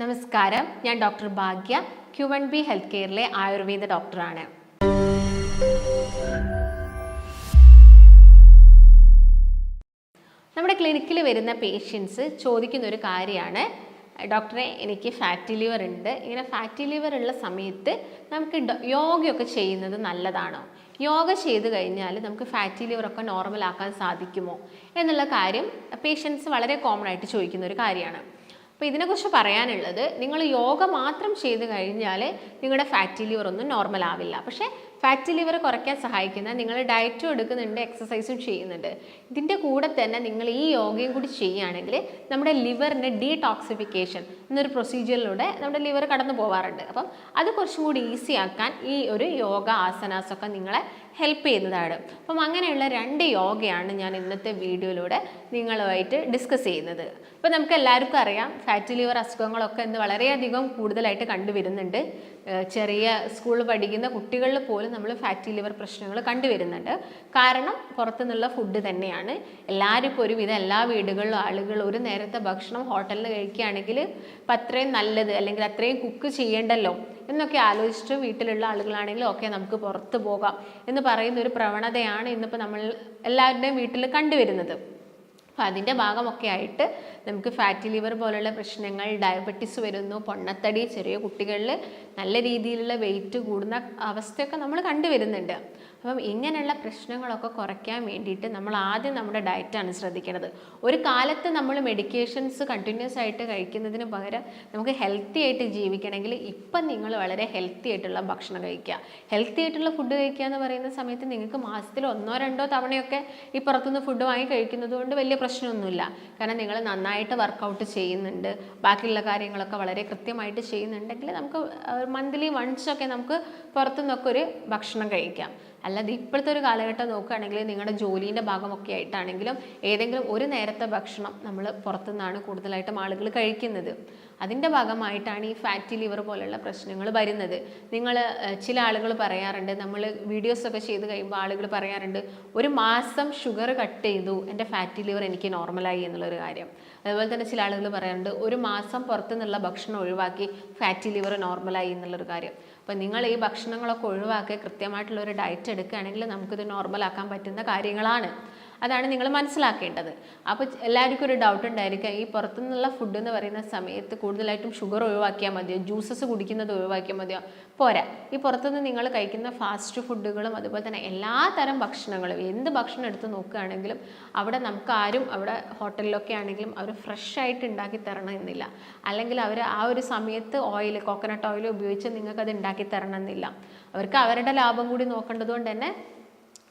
നമസ്കാരം. ഞാൻ doctor Bhagya Q one B health കെയറിലെ Ayurveda ഡോക്ടറാണ്. നമ്മുടെ ക്ലിനിക്കിൽ വരുന്ന പേഷ്യൻസ് ചോദിക്കുന്ന ഒരു കാര്യമാണ്. ഡോക്ടറെ എനിക്ക് ഫാറ്റി ലിവർ ഉണ്ട്. ഇങ്ങനെ ഫാറ്റി ലിവർ ഉള്ള സമയത്ത് നമുക്ക് യോഗയൊക്കെ ചെയ്യുന്നത് നല്ലതാണോ? യോഗ ചെയ്ത് കഴിഞ്ഞാൽ നമുക്ക് ഫാറ്റി നോർമൽ ആക്കാൻ സാധിക്കുമോ? എന്നുള്ള കാര്യം പേഷ്യൻസ് വളരെ കോമൺ ആയിട്ട് ചോദിക്കുന്ന ഒരു കാര്യമാണ്. അപ്പോൾ ഇതിനെക്കുറിച്ച് പറയാനുള്ളത് നിങ്ങൾ യോഗ മാത്രം ചെയ്ത് കഴിഞ്ഞാൽ നിങ്ങളുടെ ഫാറ്റി ലിവർ ഒന്നും നോർമൽ ആവില്ല. പക്ഷേ ഫാറ്റി ലിവർ കുറയ്ക്കാൻ സഹായിക്കുന്ന നിങ്ങൾ ഡയറ്റും എടുക്കുന്നുണ്ട് എക്സസൈസും ചെയ്യുന്നുണ്ട്. ഇതിന്റെ കൂടെ തന്നെ നിങ്ങൾ ഈ യോഗയും കൂടി ചെയ്യുകയാണെങ്കിൽ നമ്മുടെ ലിവറിന്റെ ഡീടോക്സിഫിക്കേഷൻ എന്നൊരു പ്രൊസീജിയറിലൂടെ നമ്മുടെ ലിവർ കടന്നു പോവാറുണ്ട്. അപ്പം അത് കുറച്ചും കൂടി ഈസി ആക്കാൻ ഈ ഒരു യോഗ ആസനാസൊക്കെ നിങ്ങളെ ഹെൽപ്പ് ചെയ്യുന്നതാണ്. അപ്പം അങ്ങനെയുള്ള രണ്ട് യോഗയാണ് ഞാൻ ഇന്നത്തെ വീഡിയോയിലൂടെ നിങ്ങളുമായിട്ട് ഡിസ്കസ് ചെയ്യുന്നത്. അപ്പോൾ നമുക്ക് എല്ലാവർക്കും അറിയാം ഫാറ്റ് ലിവർ അസുഖങ്ങളൊക്കെ ഇന്ന് വളരെയധികം കൂടുതലായിട്ട് കണ്ടുവരുന്നുണ്ട്. ചെറിയ സ്കൂളിൽ പഠിക്കുന്ന കുട്ടികളിൽ പോലും നമ്മൾ ഫാറ്റി ലിവർ പ്രശ്നങ്ങൾ കണ്ടുവരുന്നുണ്ട്. കാരണം പുറത്തുനിന്നുള്ള ഫുഡ് തന്നെയാണ്. എല്ലാവരും ഇപ്പോൾ ഒരുവിധം എല്ലാ വീടുകളിലും ആളുകൾ ഒരു നേരത്തെ ഭക്ഷണം ഹോട്ടലിൽ കഴിക്കുകയാണെങ്കിൽ ഇപ്പം അത്രയും നല്ലത് അല്ലെങ്കിൽ അത്രയും കുക്ക് ചെയ്യേണ്ടല്ലോ എന്നൊക്കെ ആലോചിച്ചിട്ട് വീട്ടിലുള്ള ആളുകളാണെങ്കിലും ഓക്കെ നമുക്ക് പുറത്ത് പോകാം എന്ന് പറയുന്ന ഒരു പ്രവണതയാണ് ഇന്നിപ്പോൾ നമ്മൾ എല്ലാവരുടെയും വീട്ടിൽ കണ്ടുവരുന്നത്. അപ്പോൾ അതിന്റെ ഭാഗമൊക്കെ ആയിട്ട് നമുക്ക് ഫാറ്റി ലിവർ പോലുള്ള പ്രശ്നങ്ങൾ ഡയബറ്റിസ് വരുന്നു പൊണ്ണത്തടി ചെറിയ കുട്ടികളിൽ നല്ല രീതിയിലുള്ള വെയിറ്റ് കൂടുന്ന അവസ്ഥയൊക്കെ നമ്മൾ കണ്ടുവരുന്നുണ്ട്. അപ്പം ഇങ്ങനെയുള്ള പ്രശ്നങ്ങളൊക്കെ കുറയ്ക്കാൻ വേണ്ടിയിട്ട് നമ്മൾ ആദ്യം നമ്മുടെ ഡയറ്റാണ് ശ്രദ്ധിക്കേണ്ടത്. ഒരു കാലത്ത് നമ്മൾ മെഡിക്കേഷൻസ് കണ്ടിന്യൂസ് ആയിട്ട് കഴിക്കുന്നതിന് പകരം നമുക്ക് ഹെൽത്തി ആയിട്ട് ജീവിക്കണമെങ്കിൽ ഇപ്പം നിങ്ങൾ വളരെ ഹെൽത്തി ആയിട്ടുള്ള ഭക്ഷണം കഴിക്കുക. ഹെൽത്തി ആയിട്ടുള്ള ഫുഡ് കഴിക്കുക എന്ന് പറയുന്ന സമയത്ത് നിങ്ങൾക്ക് മാസത്തിൽ ഒന്നോ രണ്ടോ തവണയൊക്കെ ഈ പുറത്തുനിന്ന് ഫുഡ് വാങ്ങി കഴിക്കുന്നത് കൊണ്ട് വലിയ പ്രശ്നമൊന്നുമില്ല. കാരണം നിങ്ങൾ നന്നായിട്ട് വർക്കൗട്ട് ചെയ്യുന്നുണ്ട്. ബാക്കിയുള്ള കാര്യങ്ങളൊക്കെ വളരെ കൃത്യമായിട്ട് ചെയ്യുന്നുണ്ടെങ്കിൽ നമുക്ക് മന്ത്ലി വൺസ് ഒക്കെ നമുക്ക് പുറത്തുനിന്നൊക്കെ ഒരു ഭക്ഷണം കഴിക്കാം. അല്ലാതെ ഇപ്പോഴത്തെ ഒരു കാലഘട്ടം നോക്കുകയാണെങ്കിൽ നിങ്ങളുടെ ജോലീന്റെ ഭാഗമൊക്കെ ആയിട്ടാണെങ്കിലും ഏതെങ്കിലും ഒരു നേരത്തെ ഭക്ഷണം നമ്മൾ പുറത്തുനിന്നാണ് കൂടുതലായിട്ടും ആളുകൾ കഴിക്കുന്നത്. അതിന്റെ ഭാഗമായിട്ടാണ് ഈ ഫാറ്റി ലിവർ പോലുള്ള പ്രശ്നങ്ങൾ വരുന്നത്. നിങ്ങൾ ചില ആളുകൾ പറയാറുണ്ട് നമ്മൾ വീഡിയോസൊക്കെ ചെയ്ത് കഴിയുമ്പോൾ ആളുകൾ പറയാറുണ്ട് ഒരു മാസം ഷുഗർ കട്ട് ചെയ്തു എന്റെ ഫാറ്റി ലിവർ എനിക്ക് നോർമലായി എന്നുള്ളൊരു കാര്യം. അതുപോലെ തന്നെ ചില ആളുകൾ പറയാറുണ്ട് ഒരു മാസം പുറത്തുനിന്നുള്ള ഭക്ഷണം ഒഴിവാക്കി ഫാറ്റി ലിവർ നോർമലായി എന്നുള്ളൊരു കാര്യം. അപ്പോൾ നിങ്ങൾ ഈ ഭക്ഷണങ്ങളൊക്കെ ഒഴിവാക്കി കൃത്യമായിട്ടുള്ള ഒരു ഡയറ്റ് എടുക്കുകയാണെങ്കിൽ നമുക്കിത് നോർമലാക്കാൻ പറ്റുന്ന കാര്യങ്ങളാണ്. അതാണ് നിങ്ങൾ മനസ്സിലാക്കേണ്ടത്. അപ്പോൾ എല്ലാവർക്കും ഒരു ഡൗട്ട് ഉണ്ടായിരിക്കാം. ഈ പുറത്തുനിന്നുള്ള ഫുഡ് എന്ന് പറയുന്ന സമയത്ത് കൂടുതലായിട്ടും ഷുഗർ ഒഴിവാക്കിയാൽ മതിയോ? ജ്യൂസസ് കുടിക്കുന്നത് ഒഴിവാക്കിയാൽ മതിയോ? പോരാ. ഈ പുറത്തുനിന്ന് നിങ്ങൾ കഴിക്കുന്ന ഫാസ്റ്റ് ഫുഡുകളും അതുപോലെ തന്നെ എല്ലാ തരം ഭക്ഷണങ്ങളും എന്ത് ഭക്ഷണം എടുത്ത് നോക്കുകയാണെങ്കിലും അവിടെ നമുക്ക് ആരും അവിടെ ഹോട്ടലിലൊക്കെ ആണെങ്കിലും അവർ ഫ്രഷ് ആയിട്ട് ഉണ്ടാക്കി തരണമെന്നില്ല അല്ലെങ്കിൽ അവർ ആ ഒരു സമയത്ത് ഓയിൽ കോക്കനട്ട് ഓയിൽ ഉപയോഗിച്ച് നിങ്ങൾക്ക് അത് ഉണ്ടാക്കി തരണമെന്നില്ല അവർക്ക് അവരുടെ ലാഭം കൂടി നോക്കേണ്ടതുകൊണ്ട് തന്നെ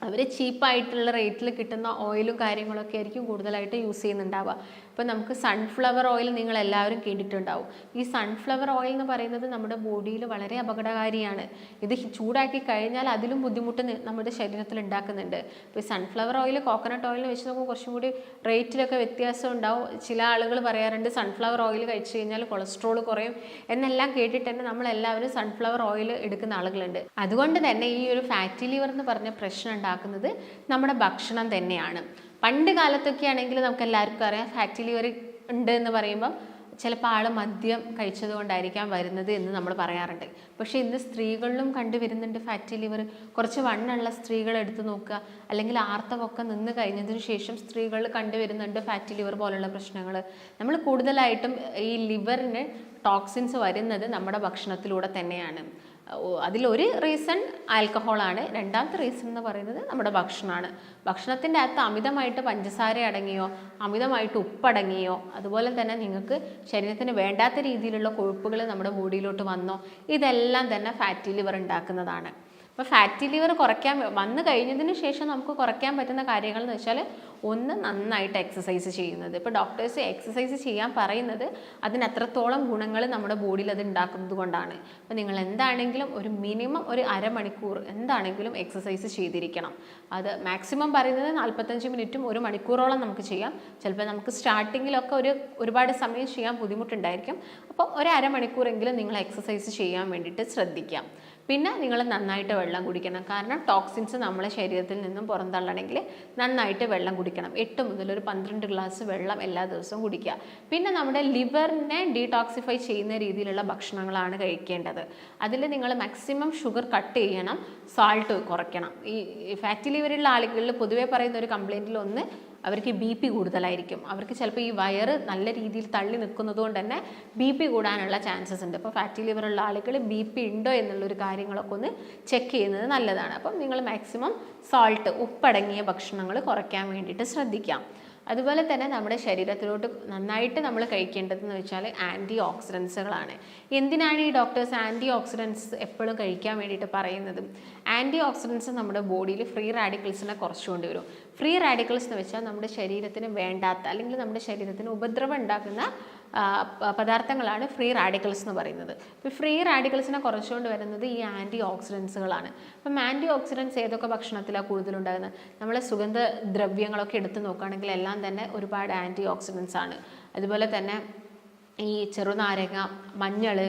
അവർ ചീപ്പായിട്ടുള്ള റേറ്റിൽ കിട്ടുന്ന ഓയിലും കാര്യങ്ങളൊക്കെ ആയിരിക്കും കൂടുതലായിട്ട് യൂസ് ചെയ്യുന്നുണ്ടാവുക. ഇപ്പം നമുക്ക് സൺഫ്ലവർ ഓയിൽ നിങ്ങൾ എല്ലാവരും കേട്ടിട്ടുണ്ടാവും. ഈ സൺഫ്ലവർ ഓയിൽ എന്ന് പറയുന്നത് നമ്മുടെ ബോഡിയിൽ വളരെ അപകടകാരിയാണ്. ഇത് ചൂടാക്കി കഴിഞ്ഞാൽ അതിലും ബുദ്ധിമുട്ട് നമ്മുടെ ശരീരത്തിൽ ഉണ്ടാക്കുന്നുണ്ട്. ഇപ്പോൾ സൺഫ്ലവർ ഓയിൽ കോക്കനട്ട് ഓയിൽ വെച്ച് നോക്കുമ്പോൾ കുറച്ചും കൂടി റേറ്റിലൊക്കെ വ്യത്യാസം ഉണ്ടാവും. ചില ആളുകൾ പറയാറുണ്ട് സൺഫ്ലവർ ഓയിൽ കഴിച്ചു കഴിഞ്ഞാൽ കൊളസ്ട്രോൾ കുറയും എന്നെല്ലാം കേട്ടിട്ട് തന്നെ നമ്മളെല്ലാവരും സൺഫ്ലവർ ഓയിൽ എടുക്കുന്ന ആളുകളുണ്ട്. അതുകൊണ്ട് തന്നെ ഈ ഒരു ഫാറ്റി ലിവർ എന്ന് പറഞ്ഞ പ്രശ്നം ഉണ്ടാക്കുന്നത് നമ്മുടെ ഭക്ഷണം തന്നെയാണ്. പണ്ട് കാലത്തൊക്കെ ആണെങ്കിൽ നമുക്ക് എല്ലാവർക്കും അറിയാം ഫാറ്റി ലിവർ ഉണ്ട് എന്ന് പറയുമ്പം ചിലപ്പോൾ ആൾ മദ്യം കഴിച്ചത് കൊണ്ടായിരിക്കാം വരുന്നത് എന്ന് നമ്മൾ പറയാറുണ്ട്. പക്ഷേ ഇന്ന് സ്ത്രീകളിലും കണ്ടുവരുന്നുണ്ട് ഫാറ്റി ലിവർ കുറച്ച് വണ്ണുള്ള സ്ത്രീകൾ എടുത്തു നോക്കുക അല്ലെങ്കിൽ ആർത്തവൊക്കെ നിന്ന് കഴിഞ്ഞതിന് ശേഷം സ്ത്രീകളിൽ കണ്ടുവരുന്നുണ്ട് ഫാറ്റി ലിവർ പോലുള്ള പ്രശ്നങ്ങൾ. നമ്മൾ കൂടുതലായിട്ടും ഈ ലിവറിന് ടോക്സിൻസ് വരുന്നത് നമ്മുടെ ഭക്ഷണത്തിലൂടെ തന്നെയാണ്. അതിലൊരു റീസൺ ആൽക്കഹോളാണ് രണ്ടാമത്തെ റീസൺ എന്ന് പറയുന്നത് നമ്മുടെ ഭക്ഷണമാണ്. ഭക്ഷണത്തിന്റെ അകത്ത് അമിതമായിട്ട് പഞ്ചസാര അടങ്ങിയോ അമിതമായിട്ട് ഉപ്പടങ്ങിയോ അതുപോലെ തന്നെ നിങ്ങൾക്ക് ശരീരത്തിന് വേണ്ടാത്ത രീതിയിലുള്ള കൊഴുപ്പുകൾ നമ്മുടെ ബോഡിയിലോട്ട് വന്നോ ഇതെല്ലാം തന്നെ ഫാറ്റി ലിവർ ഉണ്ടാക്കുന്നതാണ്. അപ്പോൾ ഫാറ്റി ലിവർ കുറയ്ക്കാൻ വന്നു കഴിഞ്ഞതിന് ശേഷം നമുക്ക് കുറയ്ക്കാൻ പറ്റുന്ന കാര്യങ്ങൾ എന്ന് വെച്ചാൽ ഒന്ന് നന്നായിട്ട് എക്സസൈസ് ചെയ്യുന്നത്. ഇപ്പോൾ ഡോക്ടേഴ്സ് എക്സസൈസ് ചെയ്യാൻ പറയുന്നത് അതിന് അത്രത്തോളം ഗുണങ്ങൾ നമ്മുടെ ബോഡിയിൽ അത് ഉണ്ടാക്കുന്നത് കൊണ്ടാണ്. അപ്പോൾ നിങ്ങൾ എന്താണെങ്കിലും ഒരു മിനിമം ഒരു അരമണിക്കൂർ എന്താണെങ്കിലും എക്സസൈസ് ചെയ്തിരിക്കണം. അത് മാക്സിമം പറയുന്നത് നാൽപ്പത്തഞ്ച് മിനിറ്റും ഒരു മണിക്കൂറോളം നമുക്ക് ചെയ്യാം. ചിലപ്പോൾ നമുക്ക് സ്റ്റാർട്ടിങ്ങിലൊക്കെ ഒരു ഒരുപാട് സമയം ചെയ്യാൻ ബുദ്ധിമുട്ടുണ്ടായിരിക്കും. അപ്പോൾ ഒരു അരമണിക്കൂറെങ്കിലും നിങ്ങൾ എക്സസൈസ് ചെയ്യാൻ വേണ്ടിയിട്ട് ശ്രദ്ധിക്കാം. പിന്നെ നിങ്ങൾ നന്നായിട്ട് വെള്ളം കുടിക്കണം. കാരണം ടോക്സിൻസ് നമ്മളെ ശരീരത്തിൽ നിന്നും പുറന്തള്ളണമെങ്കിൽ നന്നായിട്ട് വെള്ളം കുടിക്കണം. എട്ട് മുതൽ ഒരു പന്ത്രണ്ട് ഗ്ലാസ് വെള്ളം എല്ലാ ദിവസവും കുടിക്കുക. പിന്നെ നമ്മുടെ ലിവറിനെ ഡീടോക്സിഫൈ ചെയ്യുന്ന രീതിയിലുള്ള ഭക്ഷണങ്ങളാണ് കഴിക്കേണ്ടത്. അതിൽ നിങ്ങൾ മാക്സിമം ഷുഗർ കട്ട് ചെയ്യണം സാൾട്ട് കുറയ്ക്കണം. ഈ ഫാറ്റി ലിവറുള്ള ആളുകളിൽ പൊതുവേ പറയുന്ന ഒരു കംപ്ലൈന്റിൽ ഒന്ന് അവർക്ക് ബി പി കൂടുതലായിരിക്കും. അവർക്ക് ചിലപ്പോൾ ഈ വയറ് നല്ല രീതിയിൽ തള്ളി നിൽക്കുന്നത് കൊണ്ട് തന്നെ ബി പി കൂടാനുള്ള ചാൻസസ് ഉണ്ട്. അപ്പോൾ ഫാറ്റി ലിവർ ഉള്ള ആളുകൾ ബി പി ഉണ്ടോ എന്നുള്ളൊരു കാര്യങ്ങളൊക്കെ ഒന്ന് ചെക്ക് ചെയ്യുന്നത് നല്ലതാണ്. അപ്പം നിങ്ങൾ മാക്സിമം സോൾട്ട് ഉപ്പടങ്ങിയ ഭക്ഷണങ്ങൾ കുറയ്ക്കാൻ വേണ്ടിയിട്ട് ശ്രദ്ധിക്കാം. അതുപോലെ തന്നെ നമ്മുടെ ശരീരത്തിലോട്ട് നന്നായിട്ട് നമ്മൾ കഴിക്കേണ്ടതെന്ന് വെച്ചാൽ ആന്റി ഓക്സിഡൻസുകളാണ് എന്തിനാണ് ഈ ഡോക്ടേഴ്സ് ആന്റി ഓക്സിഡൻസ് എപ്പോഴും കഴിക്കാൻ വേണ്ടിയിട്ട് പറയുന്നത്? ആന്റി ഓക്സിഡൻസ് നമ്മുടെ ബോഡിയിൽ ഫ്രീ റാഡിക്കൽസിനെ കുറച്ചുകൊണ്ട് വരും ഫ്രീ റാഡിക്കൽസ് എന്ന് വെച്ചാൽ നമ്മുടെ ശരീരത്തിന് വേണ്ടാത്ത അല്ലെങ്കിൽ നമ്മുടെ ശരീരത്തിന് ഉപദ്രവം ഉണ്ടാക്കുന്ന പദാർത്ഥങ്ങളാണ് ഫ്രീ റാഡിക്കൽസ് എന്ന് പറയുന്നത്. ഇപ്പോൾ ഫ്രീ റാഡിക്കൽസിനെ കുറച്ചുകൊണ്ട് വരുന്നത് ഈ ആന്റി ഓക്സിഡൻസുകളാണ് അപ്പം ആന്റി ഓക്സിഡൻസ് ഏതൊക്കെ ഭക്ഷണത്തിലാണ് കൂടുതലുണ്ടാകുന്നത്? നമ്മൾ സുഗന്ധ ദ്രവ്യങ്ങളൊക്കെ എടുത്ത് നോക്കുകയാണെങ്കിൽ എല്ലാം തന്നെ ഒരുപാട് ആന്റി ഓക്സിഡൻസ് ആണ്. അതുപോലെ തന്നെ ഈ ചെറുനാരങ്ങ മഞ്ഞൾ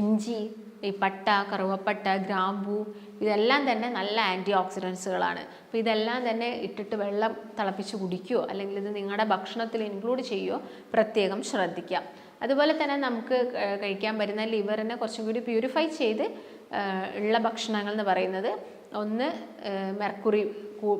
ഇഞ്ചി ഈ പട്ട കറുവപ്പട്ട ഗ്രാമ്പു ഇതെല്ലാം തന്നെ നല്ല ആന്റി ഓക്സിഡൻസുകളാണ് അപ്പോൾ ഇതെല്ലാം തന്നെ ഇട്ടിട്ട് വെള്ളം തിളപ്പിച്ച് കുടിക്കുകയോ അല്ലെങ്കിൽ ഇത് നിങ്ങളുടെ ഭക്ഷണത്തിൽ ഇൻക്ലൂഡ് ചെയ്യുകയോ പ്രത്യേകം ശ്രദ്ധിക്കാം അതുപോലെ തന്നെ നമുക്ക് കഴിക്കാൻ പറ്റുന്ന ലിവറിനെ കുറച്ചും കൂടി പ്യൂരിഫൈ ചെയ്ത് ഉള്ള ഭക്ഷണങ്ങൾ എന്ന് പറയുന്നത് ഒന്ന് മെർക്കുറി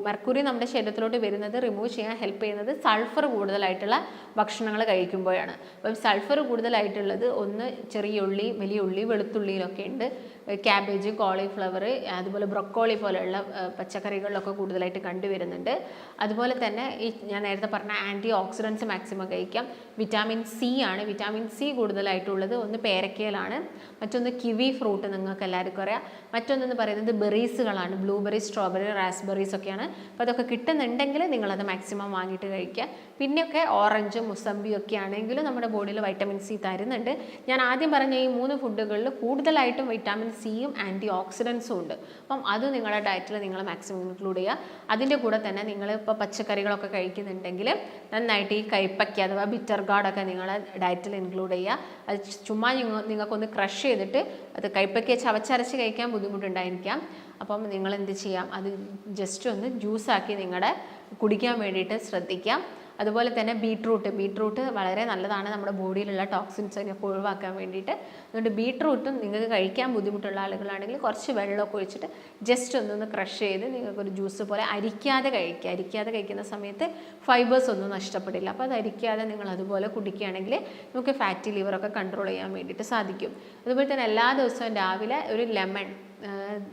മെർക്കുറി നമ്മുടെ ശരീരത്തിലോട്ട് വരുന്നത് റിമൂവ് ചെയ്യാൻ ഹെൽപ്പ് ചെയ്യുന്നത് സൾഫർ കൂടുതലായിട്ടുള്ള ഭക്ഷണങ്ങൾ കഴിക്കുമ്പോഴാണ്. അപ്പം സൾഫർ കൂടുതലായിട്ടുള്ളത് ഒന്ന് ചെറിയ ഉള്ളി വലിയ ഉള്ളി വെളുത്തുള്ളിയിലൊക്കെ ഉണ്ട്. ക്യാബേജ് കോളിഫ്ലവർ അതുപോലെ ബ്രൊക്കോളി പോലെയുള്ള പച്ചക്കറികളിലൊക്കെ കൂടുതലായിട്ട് കണ്ടുവരുന്നുണ്ട്. അതുപോലെ തന്നെ ഈ ഞാൻ നേരത്തെ പറഞ്ഞ ആന്റി ഓക്സിഡൻസ് മാക്സിമം കഴിക്കാം. വിറ്റാമിൻ സി ആണ്. വിറ്റാമിൻ സി കൂടുതലായിട്ടുള്ളത് ഒന്ന് പേരക്കയിലാണ്. മറ്റൊന്ന് കിവി ഫ്രൂട്ട് നിങ്ങൾക്ക് എല്ലാവർക്കും അറിയാം. മറ്റൊന്നെന്ന് പറയുന്നത് ബെറീസുകളാണ് ബ്ലൂബെറി സ്ട്രോബെറി റാസ്ബെറീസ് ഒക്കെയാണ്. അപ്പോൾ അതൊക്കെ കിട്ടുന്നുണ്ടെങ്കിൽ നിങ്ങളത് മാക്സിമം വാങ്ങിയിട്ട് കഴിക്കുക. പിന്നെയൊക്കെ ഓറഞ്ച് മുസമ്പി ഒക്കെ ആണെങ്കിലും നമ്മുടെ ബോഡിയിൽ വൈറ്റമിൻ സി തരുന്നുണ്ട്. ഞാൻ ആദ്യം പറഞ്ഞ ഈ മൂന്ന് ഫുഡുകളിൽ കൂടുതലായിട്ടും വൈറ്റാമിൻ സിയും ആന്റി ഓക്സിഡൻസും ഉണ്ട്. അപ്പം അത് നിങ്ങളുടെ ഡയറ്റിൽ നിങ്ങൾ മാക്സിമം ഇൻക്ലൂഡ് ചെയ്യുക. അതിന്റെ കൂടെ തന്നെ നിങ്ങൾ ഇപ്പോൾ പച്ചക്കറികളൊക്കെ കഴിക്കുന്നുണ്ടെങ്കിൽ നന്നായിട്ട് ഈ കൈപ്പയ്ക്ക അഥവാ ബിറ്റർ ഗാർഡൊക്കെ നിങ്ങൾ ഡയറ്റിൽ ഇൻക്ലൂഡ് ചെയ്യുക. അത് ചുമ്മാ നിങ്ങ- നിങ്ങൾക്കൊന്ന് ക്രഷ് ചെയ്തിട്ട് അത് കൈപ്പയ്ക്ക ചവച്ചരച്ച് കഴിക്കാൻ ബുദ്ധിമുട്ടുണ്ടായിരിക്കാം. അപ്പം നിങ്ങൾ എന്ത് ചെയ്യാം? അത് ജസ്റ്റ് ഒന്ന് ജ്യൂസാക്കി നിങ്ങളുടെ കുടിക്കാൻ വേണ്ടിയിട്ട് ശ്രദ്ധിക്കാം. അതുപോലെ തന്നെ ബീട്രൂട്ട്. ബീട്രൂട്ട് വളരെ നല്ലതാണ് നമ്മുടെ ബോഡിയിലുള്ള ടോക്സിൻസൊക്കെ ഒഴിവാക്കാൻ വേണ്ടിയിട്ട്. അതുകൊണ്ട് ബീട്രൂട്ടും നിങ്ങൾക്ക് കഴിക്കാൻ ബുദ്ധിമുട്ടുള്ള ആളുകളാണെങ്കിൽ കുറച്ച് വെള്ളമൊക്കെ ഒഴിച്ചിട്ട് ജസ്റ്റ് ഒന്നൊന്ന് ക്രഷ് ചെയ്ത് നിങ്ങൾക്കൊരു ജ്യൂസ് പോലെ അരിക്കാതെ കഴിക്കുക. അരിക്കാതെ കഴിക്കുന്ന സമയത്ത് ഫൈബേഴ്സ് ഒന്നും നഷ്ടപ്പെടില്ല. അപ്പോൾ അത് അരിക്കാതെ നിങ്ങൾ അതുപോലെ കുടിക്കുകയാണെങ്കിൽ നമുക്ക് ഫാറ്റി ലിവറൊക്കെ കൺട്രോൾ ചെയ്യാൻ വേണ്ടിയിട്ട് സാധിക്കും. അതുപോലെ തന്നെ എല്ലാ ദിവസവും രാവിലെ ഒരു ലെമൺ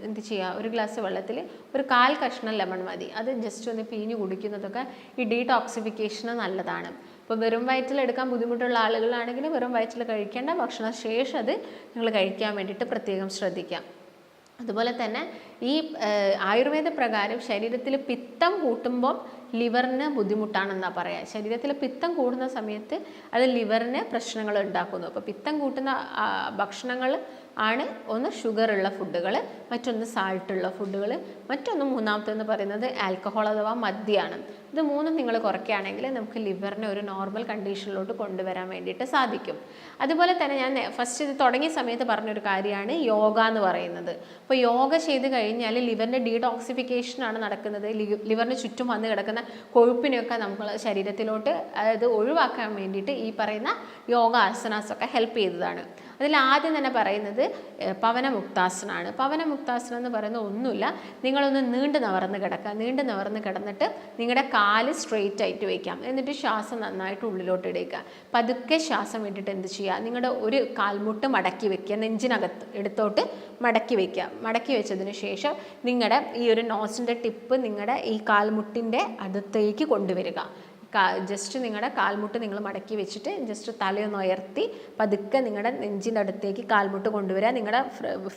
എന്ത് ചെയ്യുക? ഒരു ഗ്ലാസ് വെള്ളത്തിൽ ഒരു കാൽ കഷ്ണം ലെമൺ മതി. അത് ജസ്റ്റ് ഒന്ന് പിഴിഞ്ഞ് കുടിക്കുന്നതൊക്കെ ഈ ഡീടോക്സിഫിക്കേഷന് നല്ലതാണ്. ഇപ്പോൾ വെറും വയറ്റിൽ എടുക്കാൻ ബുദ്ധിമുട്ടുള്ള ആളുകളാണെങ്കിൽ വെറും വയറ്റിൽ കഴിക്കേണ്ട ഭക്ഷണ ശേഷം അത് നിങ്ങൾ കഴിക്കാൻ വേണ്ടിയിട്ട് പ്രത്യേകം ശ്രദ്ധിക്കാം. അതുപോലെ തന്നെ ഈ ആയുർവേദ പ്രകാരം ശരീരത്തിൽ പിത്തം കൂട്ടുമ്പോൾ ലിവറിന് ബുദ്ധിമുട്ടാണെന്നാണ് പറയുക ശരീരത്തിൽ പിത്തം കൂടുന്ന സമയത്ത് അത് ലിവറിന് പ്രശ്നങ്ങൾ ഉണ്ടാക്കുന്നു. അപ്പോൾ പിത്തം കൂട്ടുന്ന ഭക്ഷണങ്ങൾ ആണ്. ഒന്ന് ഷുഗർ ഉള്ള ഫുഡുകൾ മറ്റൊന്ന് സാൾട്ട് ഉള്ള ഫുഡുകൾ മറ്റൊന്ന് മൂന്നാമത്തെന്ന് പറയുന്നത് ആൽക്കഹോൾ അഥവാ മദ്യമാണ്. ഇത് മൂന്നും നിങ്ങൾ കുറയ്ക്കുകയാണെങ്കിൽ നമുക്ക് ലിവറിനെ ഒരു നോർമൽ കണ്ടീഷനിലോട്ട് കൊണ്ടുവരാൻ വേണ്ടിയിട്ട് സാധിക്കും. അതുപോലെ തന്നെ ഞാൻ ഫസ്റ്റ് ഇത് തുടങ്ങിയ സമയത്ത് പറഞ്ഞൊരു കാര്യമാണ് യോഗ എന്ന് പറയുന്നത്. അപ്പോൾ യോഗ ചെയ്ത് കഴിഞ്ഞാൽ ലിവറിന്റെ ഡീടോക്സിഫിക്കേഷനാണ് നടക്കുന്നത്. ലിവറിന് ചുറ്റും വന്ന് കിടക്കുന്ന കൊഴുപ്പിനെയൊക്കെ നമ്മൾ ശരീരത്തിലോട്ട് അതായത് ഒഴിവാക്കാൻ വേണ്ടിയിട്ട് ഈ പറയുന്ന യോഗ ആസനാസൊക്കെ ഹെൽപ്പ് ചെയ്തതാണ്. അതിൽ ആദ്യം തന്നെ പറയുന്നത് പവനമുക്താസനാണ്. പവനമുക്താസനം എന്ന് പറയുന്നത് ഒന്നുമില്ല. നിങ്ങളൊന്ന് നീണ്ടു നവർന്ന് കിടക്കുക. നീണ്ടു നവർന്ന് കിടന്നിട്ട് നിങ്ങളുടെ കാൽ സ്ട്രെയിറ്റ് ആയിട്ട് വയ്ക്കാം എന്നിട്ട് ശ്വാസം നന്നായിട്ട് ഉള്ളിലോട്ട് ഇടയ്ക്കുക പതുക്കെ ശ്വാസം വിട്ടിട്ട് എന്ത് ചെയ്യുക? നിങ്ങളുടെ ഒരു കാൽമുട്ട് മടക്കി വെക്കുക. നെഞ്ചിനകത്ത് എടുത്തോട്ട് മടക്കി വയ്ക്കുക മടക്കി വെച്ചതിന് ശേഷം നിങ്ങളുടെ ഈ ഒരു നോസിന്റെ ടിപ്പ് നിങ്ങളുടെ ഈ കാൽമുട്ടിന്റെ അടുത്തേക്ക് കൊണ്ടുവരിക. ജസ്റ്റ് നിങ്ങളുടെ കാൽമുട്ട് നിങ്ങൾ മടക്കി വെച്ചിട്ട് ജസ്റ്റ് തലയൊന്ന് ഉയർത്തി പതുക്കെ നിങ്ങളുടെ നെഞ്ചിന്റെ അടുത്തേക്ക് കാൽമുട്ട് കൊണ്ടുവരിക. നിങ്ങളുടെ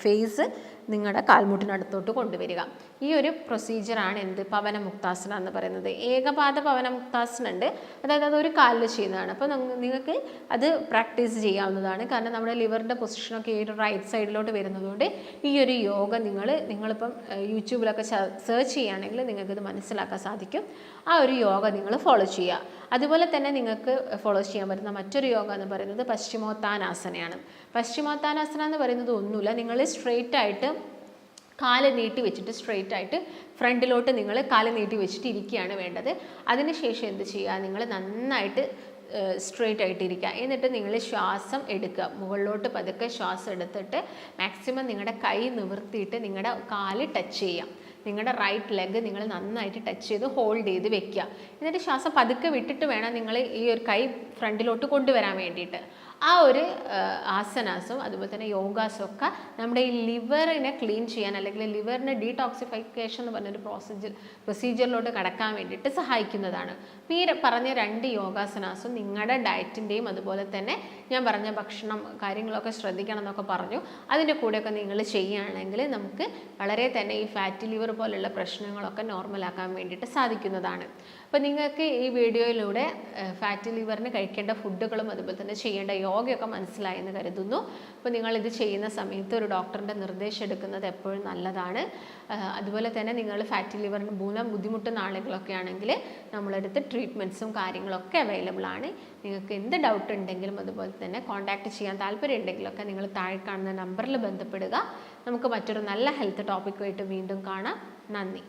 ഫേസ് നിങ്ങളുടെ കാൽമുട്ടിനടുത്തോട്ട് കൊണ്ടുവരിക. ഈ ഒരു പ്രൊസീജിയറാണ് എന്ത് പവന മുക്താസന എന്ന് പറയുന്നത്. ഏകപാദ പവന മുക്താസന ഉണ്ട് അതായത് അത് ഒരു കാലിൽ ചെയ്യുന്നതാണ്. അപ്പോൾ നിങ്ങൾക്ക് അത് പ്രാക്ടീസ് ചെയ്യാവുന്നതാണ്. കാരണം നമ്മുടെ ലിവറിന്റെ പൊസിഷനൊക്കെ ഈ ഒരു റൈറ്റ് സൈഡിലോട്ട് വരുന്നതുകൊണ്ട് ഈ ഒരു യോഗ നിങ്ങൾ നിങ്ങളിപ്പം യൂട്യൂബിലൊക്കെ സെർച്ച് ചെയ്യുകയാണെങ്കിൽ നിങ്ങൾക്കിത് മനസ്സിലാക്കാൻ സാധിക്കും. ആ ഒരു യോഗ നിങ്ങൾ ഫോളോ ചെയ്യുക. അതുപോലെ തന്നെ നിങ്ങൾക്ക് ഫോളോ ചെയ്യാൻ പറ്റുന്ന മറ്റൊരു യോഗ എന്ന് പറയുന്നത് പശ്ചിമോത്താനാസനയാണ്. പശ്ചിമോത്താനാസന എന്ന് പറയുന്നത് ഒന്നുമില്ല. നിങ്ങൾ സ്ട്രെയിറ്റ് ആയിട്ട് കാൽ നീട്ടി വെച്ചിട്ട് സ്ട്രെയിറ്റ് ആയിട്ട് ഫ്രണ്ടിലോട്ട് നിങ്ങൾ കാൽ നീട്ടി വെച്ചിട്ട് ഇരിക്കുകയാണ് വേണ്ടത്. അതിനുശേഷം എന്ത് ചെയ്യുക? നിങ്ങൾ നന്നായിട്ട് സ്ട്രെയിറ്റ് ആയിട്ട് ഇരിക്കുക. എന്നിട്ട് നിങ്ങൾ ശ്വാസം എടുക്കുക. മുകളിലോട്ട് പതുക്കെ ശ്വാസം എടുത്തിട്ട് മാക്സിമം നിങ്ങളുടെ കൈ നിവർത്തിയിട്ട് നിങ്ങളുടെ കാൽ ടച്ച് ചെയ്യാം നിങ്ങളുടെ റൈറ്റ് ലെഗ് നിങ്ങൾ നന്നായിട്ട് ടച്ച് ചെയ്ത് ഹോൾഡ് ചെയ്ത് വെക്കുക എന്നിട്ട് ശ്വാസം പതുക്കെ വിട്ടിട്ട് വേണം നിങ്ങൾ ഈ ഒരു കൈ ഫ്രണ്ടിലോട്ട് കൊണ്ടുവരാൻ വേണ്ടിയിട്ട്. ആ ഒരു ആസനാസും അതുപോലെ തന്നെ യോഗാസും ഒക്കെ നമ്മുടെ ഈ ലിവറിനെ ക്ലീൻ ചെയ്യാൻ അല്ലെങ്കിൽ ലിവറിനെ ഡീടോക്സിഫിക്കേഷൻ എന്ന് പറഞ്ഞൊരു പ്രോസീജർ പ്രൊസീജിയറിലോട്ട് കടക്കാൻ വേണ്ടിയിട്ട് സഹായിക്കുന്നതാണ്. അപ്പോൾ ഈ പറഞ്ഞ രണ്ട് യോഗാസനാസും നിങ്ങളുടെ ഡയറ്റിന്റെയും അതുപോലെ തന്നെ ഞാൻ പറഞ്ഞ ഭക്ഷണം കാര്യങ്ങളൊക്കെ ശ്രദ്ധിക്കണം എന്നൊക്കെ പറഞ്ഞു. അതിന്റെ കൂടെയൊക്കെ നിങ്ങൾ ചെയ്യുകയാണെങ്കിൽ നമുക്ക് വളരെ തന്നെ ഈ ഫാറ്റ് ലിവർ പോലുള്ള പ്രശ്നങ്ങളൊക്കെ നോർമലാക്കാൻ വേണ്ടിയിട്ട് സാധിക്കുന്നതാണ്. അപ്പോൾ നിങ്ങൾക്ക് ഈ വീഡിയോയിലൂടെ ഫാറ്റ് ലിവറിന് കഴിക്കേണ്ട ഫുഡുകളും അതുപോലെ തന്നെ ചെയ്യേണ്ട യോഗയൊക്കെ മനസ്സിലായെന്ന് കരുതുന്നു. അപ്പോൾ നിങ്ങളിത് ചെയ്യുന്ന സമയത്ത് ഒരു ഡോക്ടറിന്റെ നിർദ്ദേശം എടുക്കുന്നത് എപ്പോഴും നല്ലതാണ്. അതുപോലെ തന്നെ നിങ്ങൾ ഫാറ്റി ലിവറിന് മൂലം ബുദ്ധിമുട്ടുന്ന ആളുകളൊക്കെ ആണെങ്കിൽ നമ്മളെടുത്ത് ട്രീറ്റ്മെന്റ്സും കാര്യങ്ങളൊക്കെ അവൈലബിൾ ആണ്. നിങ്ങൾക്ക് എന്ത് ഡൗട്ട് ഉണ്ടെങ്കിലും അതുപോലെ തന്നെ കോൺടാക്റ്റ് ചെയ്യാൻ താല്പര്യം ഉണ്ടെങ്കിലൊക്കെ നിങ്ങൾ താഴെ കാണുന്ന നമ്പറിൽ ബന്ധപ്പെടുക. നമുക്ക് മറ്റൊരു നല്ല ഹെൽത്ത് ടോപ്പിക്കുമായിട്ട് വീണ്ടും കാണാം. നന്ദി.